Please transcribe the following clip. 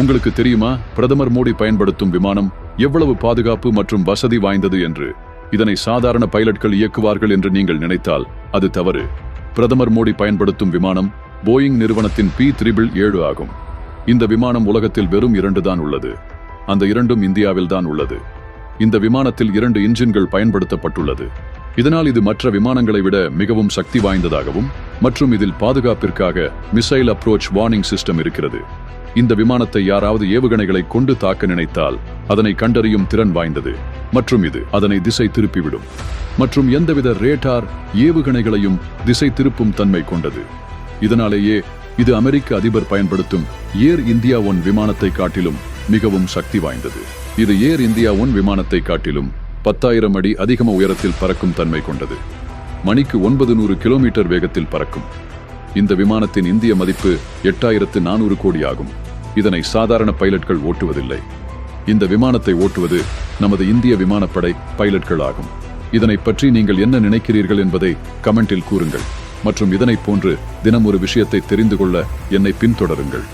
உங்களுக்கு தெரியுமா? பிரதமர் மோடி பயன்படுத்தும் விமானம் எவ்வளவு பாதுகாப்பு மற்றும் வசதி வாய்ந்தது என்று? இதனை சாதாரண பைலட்கள் இயக்குவார்கள் என்று நீங்கள் நினைத்தால் அது தவறு. பிரதமர் மோடி பயன்படுத்தும் விமானம் போயிங் நிறுவனத்தின் பி த்ரிபிள் ஏழு ஆகும். இந்த விமானம் உலகத்தில் வெறும் இரண்டு தான் உள்ளது. அந்த இரண்டும் இந்தியாவில் தான் உள்ளது. இந்த விமானத்தில் இரண்டு இன்ஜின்கள் பயன்படுத்தப்பட்டுள்ளது. இதனால் இது மற்ற விமானங்களை விட மிகவும் சக்தி வாய்ந்ததாகவும் மற்றும் இதில் பாதுகாப்பிற்காக மிசைல் அப்ரோச் வார்னிங் சிஸ்டம் இருக்கிறது. இந்த விமானத்தை யாராவது ஏவுகணைகளை கொண்டு தாக்க நினைத்தால் அதனை கண்டறியும் திறன் வாய்ந்தது. மற்றும் இது அதனை திசை திருப்பிவிடும். மற்றும் எந்தவித ரேட்டார் ஏவுகணைகளையும் திசை திருப்பும் தன்மை கொண்டது. இதனாலேயே இது அமெரிக்க அதிபர் பயன்படுத்தும் ஏர் இந்தியா ஒன் விமானத்தை காட்டிலும் மிகவும் சக்தி வாய்ந்தது. இது ஏர் இந்தியா ஒன் விமானத்தை காட்டிலும் பத்தாயிரம் அடி அதிகம உயரத்தில் பறக்கும் தன்மை கொண்டது. மணிக்கு ஒன்பது நூறு கிலோமீட்டர் வேகத்தில் பறக்கும். இந்த விமானத்தின் இந்திய மதிப்பு எட்டாயிரத்து நானூறு கோடி ஆகும். இதனை சாதாரண பைலட்கள் ஓட்டுவதில்லை. இந்த விமானத்தை ஓட்டுவது நமது இந்திய விமானப்படை பைலட்கள் ஆகும் இதனை பற்றி நீங்கள் என்ன நினைக்கிறீர்கள் என்பதை கமெண்டில் கூறுங்கள். மற்றும் இதனைப் போன்று தினம் ஒரு விஷயத்தை தெரிந்து கொள்ள என்னை பின்தொடருங்கள்.